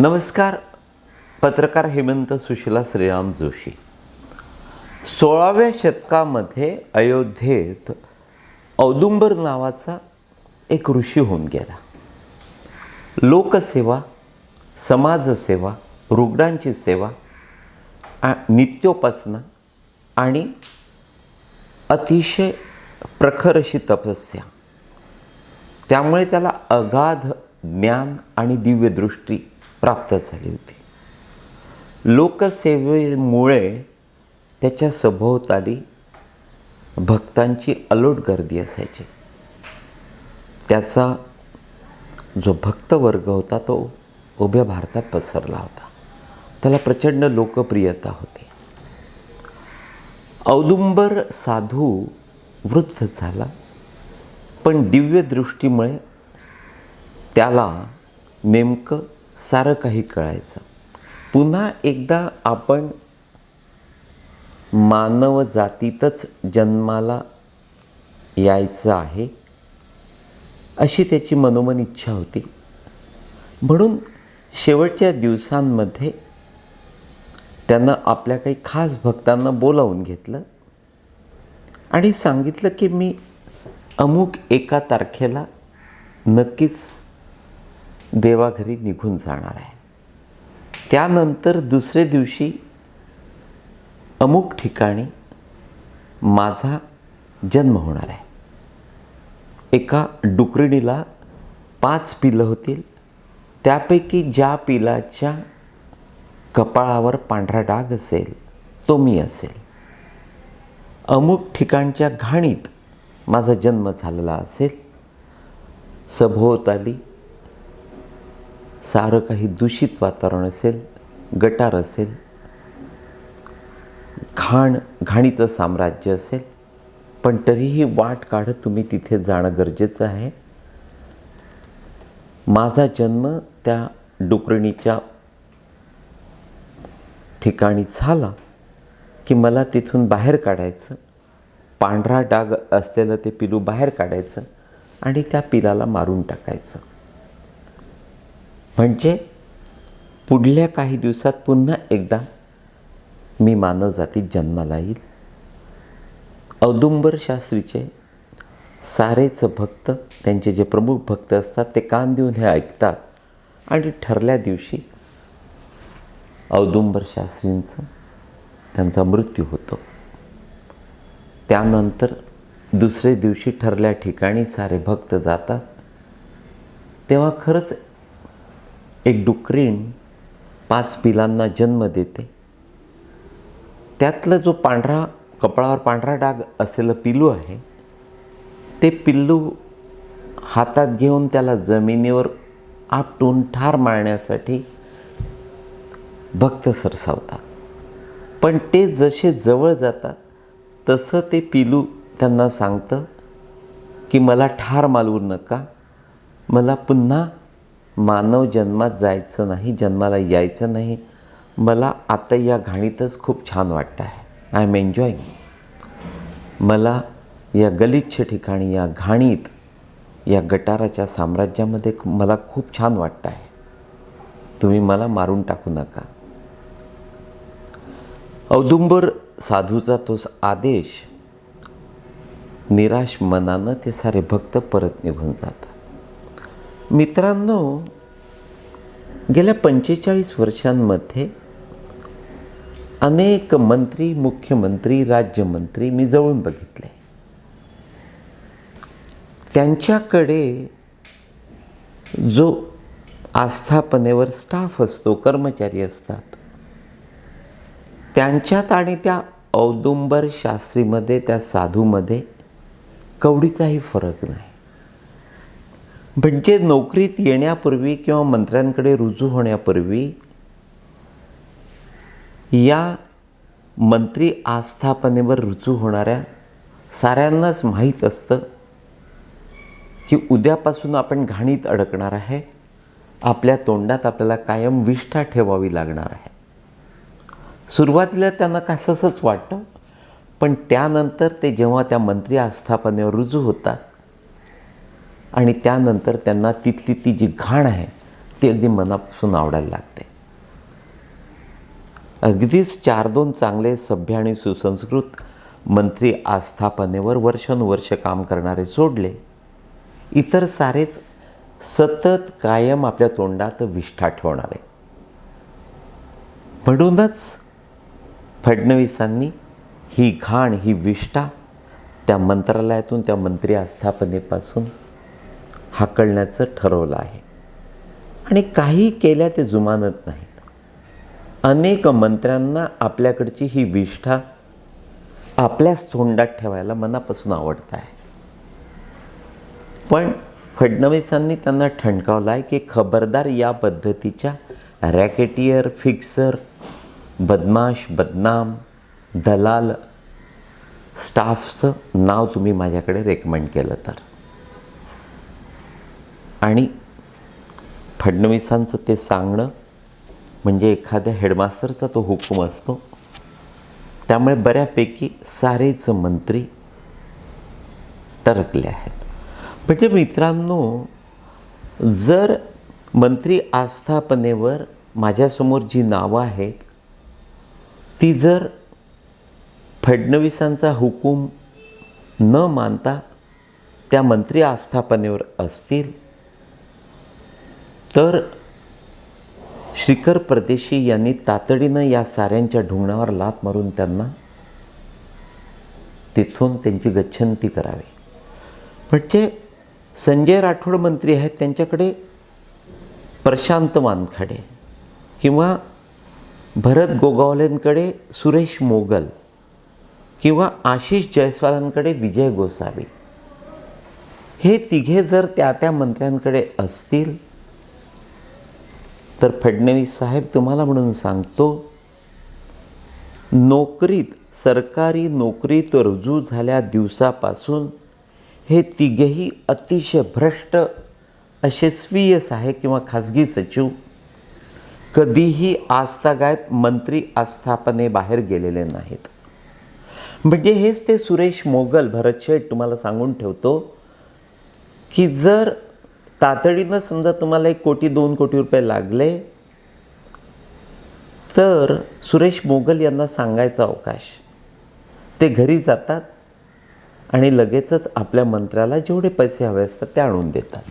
नमस्कार. पत्रकार हेमंत सुशिला श्रीराम जोशी. सोळाव्या शतकामध्ये अयोध्येत औदुंबर नावाचा एक ऋषी होऊन गेला. लोकसेवा समाजसेवा रुग्णांची सेवा नित्योपासना आणि अतिशय प्रखर अशी तपस्या. त्यामुळे त्याला अगाध ज्ञान आणि दिव्यदृष्टी प्राप्त झाली होती. लोकसेवेमुळे त्याच्या सभोवताली भक्तांची अलोट गर्दी असायची. त्याचा जो भक्तवर्ग होता तो उभ्या भारतात पसरला होता. त्याला प्रचंड लोकप्रियता होती. औदुंबर साधू वृद्ध झाला पण दिव्य दृष्टीमुळे त्याला नेमकं सारं काही कळायचं. पुन्हा एकदा आपण मानव जातीतच जन्माला यायचं आहे अशी त्याची मनोमन इच्छा होती. म्हणून शेवटच्या दिवसांमध्ये त्यानं आपल्या काही खास भक्तांना बोलावून घेतलं आणि सांगितलं की मी अमुक एका तारखेला नक्कीच देवाघरी निघून जाणार आहे. त्यानंतर दुसरे दिवशी अमुक ठिकाणी माझा जन्म होणार आहे. एका डुकरिणीला पाच पिलं होतील. त्यापैकी ज्या पिलाच्या कपाळावर पांढरा डाग असेल तो मी असेल. अमुक ठिकाणच्या घाणीत माझा जन्म झालेला असेल. सभोवताली सारं काही दूषित वातावरण असेल गटार असेल घाण घाणीचं साम्राज्य असेल पण तरीही वाट काढत तुम्ही तिथे जाणं गरजेचं आहे. माझा जन्म त्या डुकरणीच्या ठिकाणी झाला की मला तिथून बाहेर काढायचं. पांढरा डाग असलेलं ते पिलू बाहेर काढायचं आणि त्या पिलाला मारून टाकायचं. म्हणजे पुढल्या काही दिवसात पुन्हा एकदा मी मानवजातीत जन्माला येईल. औदुंबर शास्त्रीचे सारेच भक्त त्यांचे जे प्रमुख भक्त असतात ते कान देऊन हे ऐकतात. आणि ठरल्या दिवशी औदुंबर शास्त्रींचं त्यांचा मृत्यू होतो. त्यानंतर दुसरे दिवशी ठरल्या ठिकाणी सारे भक्त जातात. तेव्हा खरंच एक डुकरीण पाच पिलांना जन्म देते. त्यातलं जो पांढरा कपाळावर पांढरा डाग असलेलं पिल्लू आहे ते पिल्लू हातात घेऊन त्याला जमिनीवर आपटून ठार मारण्यासाठी भक्त सरसावतात. पण ते जसे जवळ जातात तसं ते पिलू त्यांना सांगतं की मला ठार मालवू नका मला पुन्हा मानव जन्मात जायचं नाही जन्माला यायचं नाही. मला आता या घाणीतच खूप छान वाटतं आहे. आय एम एन्जॉईंग मला या गलिच्छ ठिकाणी या घाणीत या गटाराच्या साम्राज्यामध्ये मला खूप छान वाटतं आहे. तुम्ही मला मारून टाकू नका. औदुंबर साधूचा तो आदेश निराश मनानं ते सारे भक्त परत निघून जातात. मित्रांनो गेल्या पंचेचाळीस वर्षांमध्ये अनेक मंत्री मुख्यमंत्री राज्यमंत्री मी जवळून बघितले. त्यांच्याकडे जो आस्थापनेवर स्टाफ असतो कर्मचारी असतात त्यांच्यात आणि त्या औदुंबर शास्त्रीमध्ये त्या साधूमध्ये कवडीचाही फरक नाही. म्हणजे नोकरीत येण्यापूर्वी किंवा मंत्र्यांकडे रुजू होण्यापूर्वी या मंत्री आस्थापनेवर रुजू होणाऱ्या साऱ्यांनाच माहीत असतं की उद्यापासून आपण घाणीत अडकणार आहे आपल्या तोंडात आपल्याला कायम विष्ठा ठेवावी लागणार आहे. सुरुवातीला त्यांना कसंच वाटतं पण त्यानंतर ते जेव्हा त्या मंत्री आस्थापनेवर रुजू होतात आणि त्यानंतर त्यांना तिथली ती जी घाण आहे ती अगदी मनापासून आवडायला लागते. अगदीच चार दोन चांगले सभ्य आणि सुसंस्कृत मंत्री आस्थापनेवर वर्षानुवर्ष काम करणारे सोडले. इतर सारेच सतत कायम आपल्या तोंडात विष्ठा ठेवणारे. म्हणूनच फडणवीसांनी ही घाण ही विष्ठा त्या मंत्रालयातून त्या मंत्री आस्थापनेपासून हाकलण्याचं ठरवलं आहे. आणि काही केल्या ते जुमानत नाहीत. अनेक मंत्र्यांना आपल्याकडची ही विष्ठा आपल्याच तोंडात ठेवायला मनापासून आवडत आहे. पण फडणवीसांनी त्यांना ठणकावलं आहे की खबरदार या पद्धतीच्या रॅकेटियर फिक्सर बदमाश बदनाम दलाल स्टाफचं नाव तुम्ही माझ्याकडे रेकमेंड केलं तर. आणि फडणवीसांचं ते सांगणं म्हणजे एखाद्या हेडमास्टरचा तो हुकूम असतो. त्यामुळे बऱ्यापैकी सारेच मंत्री टरकले आहेत. म्हणजे मित्रांनो जर मंत्री आस्थापनेवर माझ्यासमोर जी नावं आहेत ती जर फडणवीसांचा हुकूम न मानता त्या मंत्री आस्थापनेवर असतील तर श्रीकर परदेशी यांनी तातडीनं या साऱ्यांच्या ढुंगणावर लात मारून त्यांना तिथून त्यांची गच्छंती करावी. म्हणजे संजय राठोड मंत्री आहेत त्यांच्याकडे प्रशांत वानखडे किंवा भरत गोगावलेंकडे सुरेश मोगल किंवा आशिष जयस्वालांकडे विजय गोसावी. हे तिघे जर त्या त्या मंत्र्यांकडे असतील तर फडणवीस साहेब तुम्हाला म्हणून सांगतो नोकरीत सरकारी नोकरीत रुजू झाल्या दिवसापासून हे तिघेही अतिशय भ्रष्ट असे स्वीय साहेब किंवा खाजगी सचिव कधीही आस्थागायत मंत्री आस्थापनेबाहेर गेलेले नाहीत. म्हणजे हेच ते सुरेश मोगल भरत शेठ तुम्हाला सांगून ठेवतो की जर तातडीनं समजा तुम्हाला एक कोटी दोन कोटी रुपये लागले तर सुरेश मोगल यांना सांगायचा अवकाश. ते घरी जातात आणि लगेचच आपल्या मंत्र्याला जेवढे पैसे हवे असतात ते आणून देतात.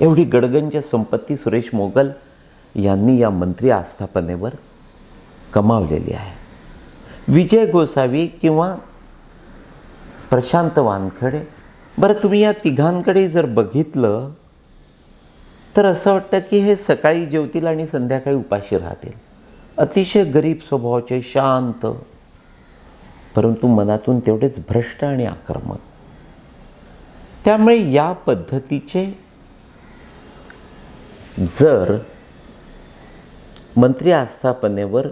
एवढी गडगंज संपत्ती सुरेश मोगल यांनी या मंत्री आस्थापनेवर कमावलेली आहे. विजय गोसावी किंवा प्रशांत वानखडे बरं तुम्ही या तिघांकडे जर बघितलं तर असं वाटतं की हे सकाळी जेवतील आणि संध्याकाळी उपाशी राहतील. अतिशय गरीब स्वभावाचे शांत परंतु मनातून तेवढेच भ्रष्ट आणि आक्रमक. त्यामुळे या पद्धतीचे जर मंत्री आस्थापनेवर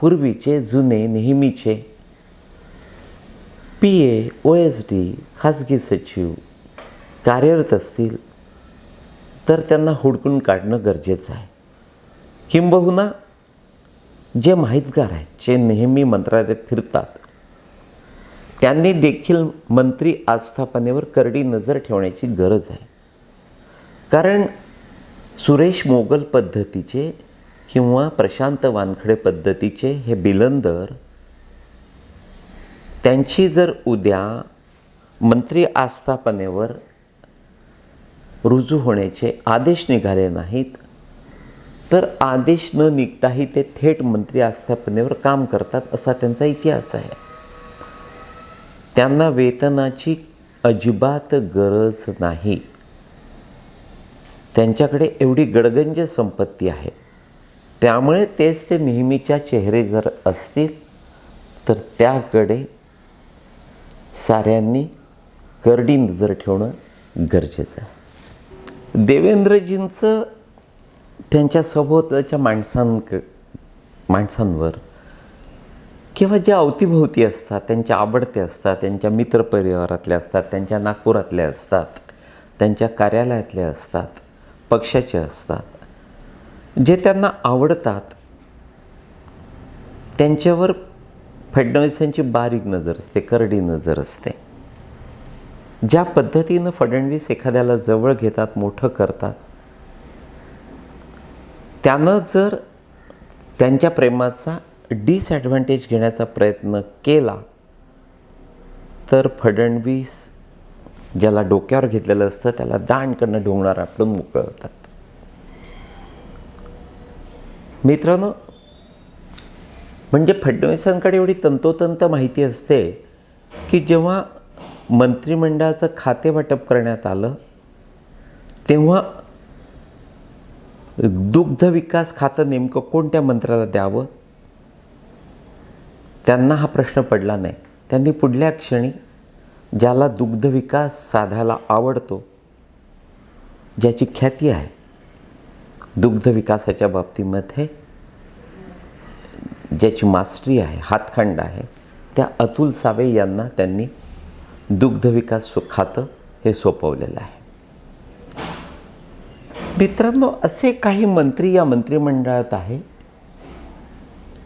पूर्वीचे जुने नेहमीचे P A O S D खाजगी सचिव कार्यरत असतील तर त्यांना हुडकून काढणं गरजेचं आहे. किंबहुना जे माहितगार आहेत जे नेहमी मंत्रालयात फिरतात त्यांनी देखील मंत्री आस्थापनेवर करडी नजर ठेवण्याची गरज आहे. कारण सुरेश मोगल पद्धतीचे किंवा प्रशांत वानखडे पद्धतीचे हे बिलंदर त्यांची जर उद्या मंत्री आस्थापनेवर रुजू होण्याचे आदेश निघाले नाहीत तर आदेश न निघताही ते थेट मंत्री आस्थापनेवर काम करतात असा त्यांचा इतिहास आहे. त्यांना वेतनाची अजिबात गरज नाही. त्यांच्याकडे एवढी गडगंज संपत्ती आहे. त्यामुळे तेच ते नेहमीच्या चेहरे जर असतील तर त्याकडे साऱ्यांनी करडी नजर ठेवणं गरजेचं आहे. देवेंद्रजींचं त्यांच्या सभोवताच्या माणसांक माणसांवर किंवा ज्या अवतीभोवती असतात त्यांच्या आवडते असतात त्यांच्या मित्रपरिवारातल्या असतात त्यांच्या नागपुरातल्या असतात त्यांच्या कार्यालयातले असतात पक्षाचे असतात जे त्यांना आवडतात त्यांच्यावर फडणवीसांची बारीक नजर असते करडी नजर असते. ज्या पद्धतीनं फडणवीस एखाद्याला जवळ घेतात मोठं करतात त्यानं जर त्यांच्या प्रेमाचा डिसॲडव्हान्टेज घेण्याचा प्रयत्न केला तर फडणवीस ज्याला डोक्यावर घेतलेलं असतं त्याला दांडकडनं ढोंगणार आपलं मोकळं होतात. मित्रांनो म्हणजे फडणवीसांकडे एवढी तंतोतंत माहिती असते की जेव्हा मंत्रिमंडळाचं खाते वाटप करण्यात आलं तेव्हा दुग्ध विकास खातं नेमकं कोणत्या मंत्र्याला द्यावं? त्यांना हा प्रश्न पडला नाही. त्यांनी पुढल्या क्षणी ज्याला दुग्ध विकास साधायला आवडतो ज्याची ख्याती आहे दुग्ध विकासाच्या बाबतीमध्ये ज्याची मास्टरी आहे हातखंड आहे त्या अतुल सावे यांना त्यांनी दुग्ध विकास खातं हे सोपवलेलं आहे. मित्रांनो असे काही मंत्री या मंत्रिमंडळात आहे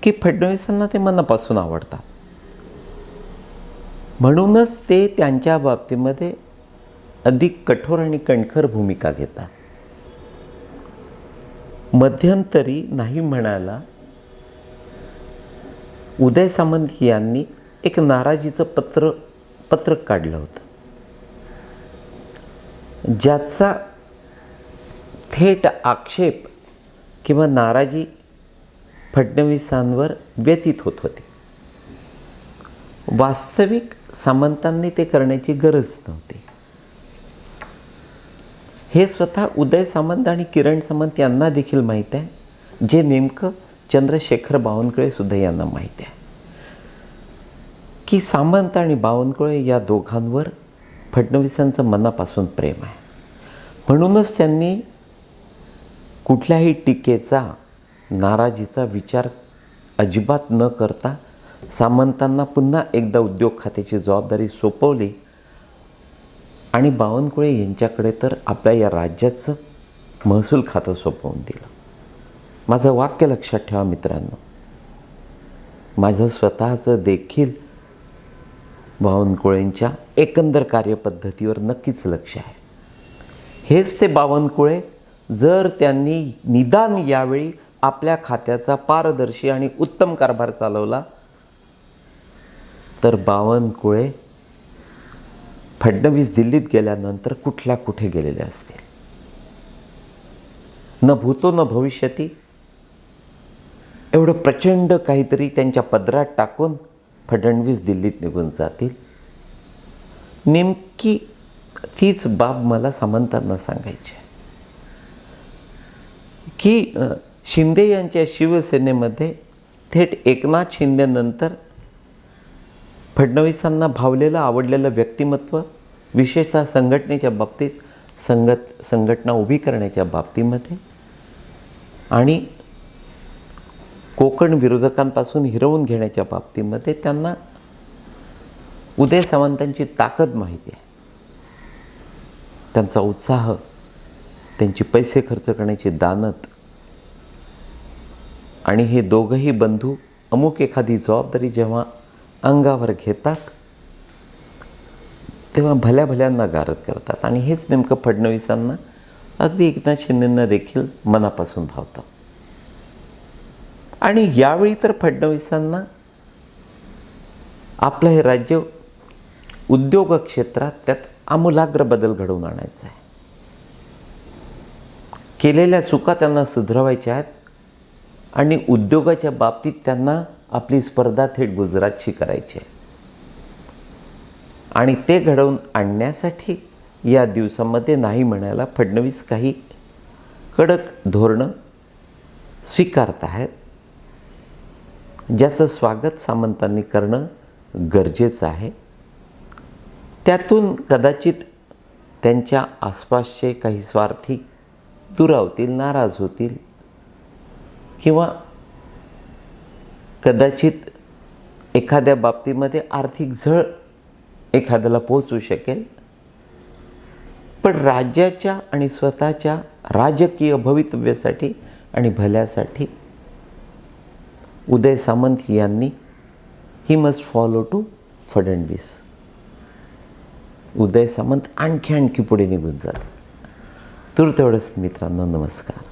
की फडणवीसांना ते मनापासून आवडतात. म्हणूनच ते त्यांच्या बाबतीमध्ये अधिक कठोर आणि कणखर भूमिका घेतात. मध्यंतरी नाही म्हणायला उदय सामंत यांनी एक नाराजीचं पत्र पत्रक काढलं होतं. ज्याचा थेट आक्षेप किंवा नाराजी फडणवीसांवर व्यतीत होत होते. वास्तविक सामंतांनी ते करण्याची गरज नव्हती. हे स्वतः उदय सामंत आणि किरण सामंत यांना देखील माहीत आहे. जे नेमकं चंद्रशेखर बावनकुळे सुद्धा यांना माहीत आहे. की सामंत आणि बावनकुळे या दोघांवर फडणवीसांचं मनापासून प्रेम आहे. म्हणूनच त्यांनी कुठल्याही टीकेचा नाराजीचा विचार अजिबात न करता सामंतांना पुन्हा एकदा उद्योग खात्याची जबाबदारी सोपवली आणि बावनकुळे यांच्याकडे तर आपल्या या राज्याचं महसूल खातं सोपवून दिलं. माझं वाक्य लक्षात ठेवा मित्रांनो. माझं स्वतःचं देखील बावनकुळेंच्या एकंदर कार्यपद्धतीवर नक्कीच लक्ष आहे. हेच ते बावनकुळे जर त्यांनी निदान यावेळी आपल्या खात्याचा पारदर्शी आणि उत्तम कारभार चालवला तर बावनकुळे फडणवीस दिल्लीत गेल्यानंतर कुठल्या कुठे गेलेले असतील? न भूतो न भविष्यती एवढं प्रचंड काहीतरी त्यांच्या पदरात टाकून फडणवीस दिल्लीत निघून जातील. नेमकी तीच बाब मला सामंतांना सांगायची आहे. की शिंदे यांच्या शिवसेनेमध्ये थेट एकनाथ शिंदेनंतर फडणवीसांना भावलेलं आवडलेलं व्यक्तिमत्व विशेषतः संघटनेच्या बाबतीत संघट संघटना उभी करण्याच्या बाबतीमध्ये आणि कोकण विरोधकांपासून हिरवून घेण्याच्या बाबतीमध्ये त्यांना उदय सावंतांची ताकद माहिती आहे. त्यांचा उत्साह त्यांची पैसे खर्च करण्याची दानत आणि हे दोघंही बंधू अमुक एखादी जबाबदारी जेव्हा अंगावर घेतात तेव्हा भल्या भल्यांना गारद करतात. आणि हेच नेमकं फडणवीसांना अगदी एकनाथ शिंदेंना देखील मनापासून भावतं. आणि यावेळी तर फडणवीसांना आपलं हे राज्य उद्योग क्षेत्रात त्यात आमूलाग्र बदल घडवून आणायचा आहे. केलेल्या चुका त्यांना सुधरवायच्या आहेत आणि उद्योगाच्या बाबतीत त्यांना आपली स्पर्धा थेट गुजरातशी करायची आहे. आणि ते घडवून आणण्यासाठी या दिवसामध्ये नाही म्हणायला फडणवीस काही कडक धोरणं स्वीकारत आहेत. ज्याचं स्वागत सामंतांनी करणं गरजेचं आहे. त्यातून कदाचित त्यांच्या आसपासचे काही स्वार्थी दुरावतील नाराज होतील किंवा कदाचित एखाद्या बाबतीमध्ये आर्थिक झळ एखाद्याला पोहोचू शकेल. पण राज्याच्या आणि स्वतःच्या राजकीय भवितव्यासाठी आणि भल्यासाठी उदय सामंत यांनी ही must follow to Fadnavis. Uday Samant आणखी आणखी पुढे निघून जाते तर तेवढंच मित्रांनो नमस्कार.